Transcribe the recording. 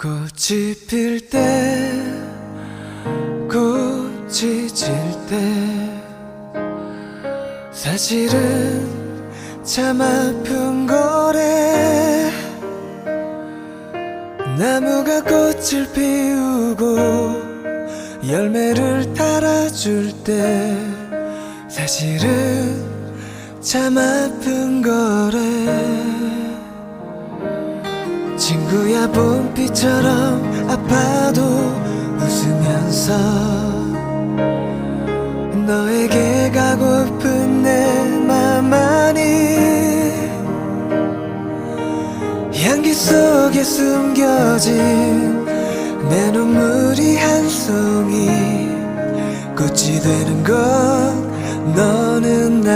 꽃이 필 때, 꽃이 질 때, 사실은 참 아픈 거래. 나무가 꽃을 피우고 열매를 달아줄 때, 사실은 참 아픈 거래. 친구야 봄비처럼 아파도 웃으면서 너에게 가고픈 내 맘만이 향기 속에 숨겨진 내 눈물이 한 송이 꽃이 되는 건 너는 아니